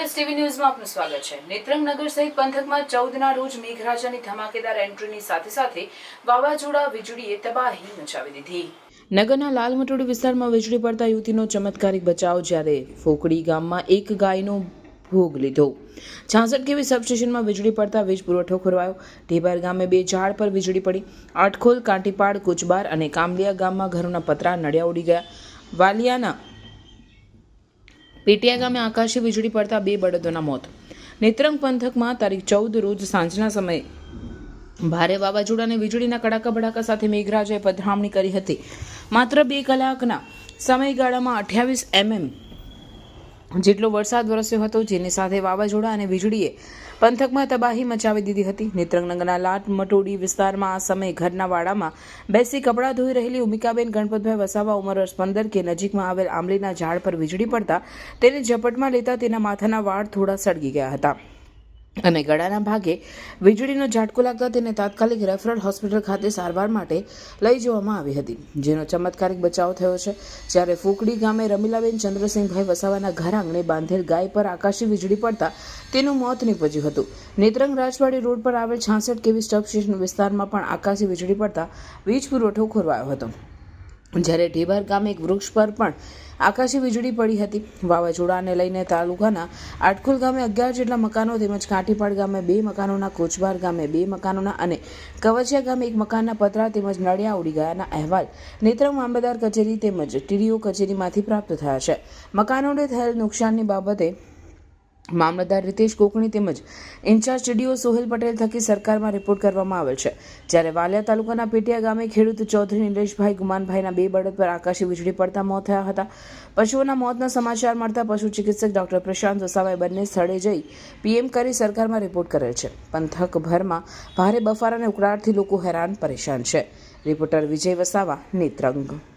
S TV ન્યૂઝમાં આપનું સ્વાગત છે. નેત્રંગ નગર સહિત પંથકમાં ચૌદના રોજ મેઘરાજાની ધમાકેદાર એન્ટ્રીની સાથે સાથે વાવાઝોડા, વીજળીએ તબાહી મચાવી દીધી. નગરના લાલ મટોડી વિસ્તારમાં વીજળી પડતા યુવતીનો ચમત્કારિક બચાવ, જ્યારે ફોકડી ગામમાં એક ગાયનો ભોગ લીધો. છાસઠ કેવી સબસ્ટેશનમાં વીજળી પડતા વીજ પુરવઠો ખોરવાયો. ઢેબાર ગામે બે ઝાડ પર વીજળી પડી. આટખોલ કાંટીપાડ, કુચબાર અને કામલિયા ગામમાં ઘરોના પતરા નડિયા ઉડી ગયા. વાલિયાના પેટિયા ગામે આકાશી વીજળી પડતા બે બળદોના મોત. નેત્રંગ પંથકમાં તારીખ ચૌદ રોજ સાંજના સમયે ભારે વાવાઝોડા અને વીજળીના કડાકા બડાકા સાથે મેઘરાજાએ પધરામણી કરી હતી. માત્ર બે કલાકના સમયગાળામાં અઠ્યાવીસ એમએમ જેટલો વરસાદ વરસ્યો હતો જેની સાથે વાવાઝોડા અને વીજળીએ પંથકમાં તબાહી મચાવી દીધી હતી. નેત્રંગનગરના લાટ મટોડી વિસ્તારમાં આ સમયે ઘરના વાડામાં બેસી કપડાં ધોઈ રહેલી ઉમિકાબેન ગણપતભાઈ વસાવા ઉંમર પંદર કે નજીકમાં આવેલ આંબલીના ઝાડ પર વીજળી પડતા તેને ઝપટમાં લેતા તેના માથાના વાળ થોડા સળગી ગયા હતા. અને ગળાના ભાગે વીજળીનો ઝાટકો લાગતા તેને તાત્કાલિક રેફરલ હોસ્પિટલ ખાતે સારવાર માટે લઈ જવામાં આવી હતી, જેનો ચમત્કારિક બચાવ થયો છે. જ્યારે ફૂકડી ગામે રમીલાબેન ચંદ્રસિંહભાઈ વસાવાના ઘર આંગણે બાંધેલ ગાય પર આકાશી વીજળી પડતા તેનું મોત નીપજ્યું હતું. નેત્રંગ રાજવાડી રોડ પર આવેલ છાસઠ કેવી સ્ટોપ વિસ્તારમાં પણ આકાશી વીજળી પડતા વીજ પુરવઠો ખોરવાયો હતો. જ્યારે ઢેબાર ગામે એક વૃક્ષ પર પણ આકાશી વીજળી પડી હતી. વાવાઝોડાને લઈને તાલુકાના આટકુલ ગામે અગિયાર જેટલા મકાનો તેમજ કાંટીપાડ ગામે બે મકાનોના, કોચબાર ગામે બે મકાનોના અને કવચિયા ગામે એક મકાનના પતરા તેમજ નળિયા ઉડી ગયાના અહેવાલ નેત્રંગ મામલતદાર કચેરી તેમજ ટીડીઓ કચેરીમાંથી પ્રાપ્ત થયા છે. મકાનોને થયેલ નુકસાનની બાબતે મામલતદાર રીતેશ કોકણી તેમજ ઇન્ચાર્જ ડીઓ સોહેલ પટેલ થકી સરકારમાં રિપોર્ટ કરવામાં આવેલ છે. જ્યારે વાલિયા તાલુકાના પેટિયા ગામે ખેડૂત ચૌધરી નિલેશભાઈ ગુમાનભાઈના બે બળદ પર આકાશી વીજળી પડતા મોત થયા હતા. પશુઓના મોતના સમાચાર મળતા પશુ ચિકિત્સક ડોક્ટર પ્રશાંત વસાવાએ બંને સ્થળે જઈ પીએમ કરી સરકારમાં રિપોર્ટ કરેલ છે. પંથકભરમાં ભારે બફારા અને ઉકળાટથી લોકો હેરાન પરેશાન છે. રિપોર્ટર વિજય વસાવા, નેત્રંગ.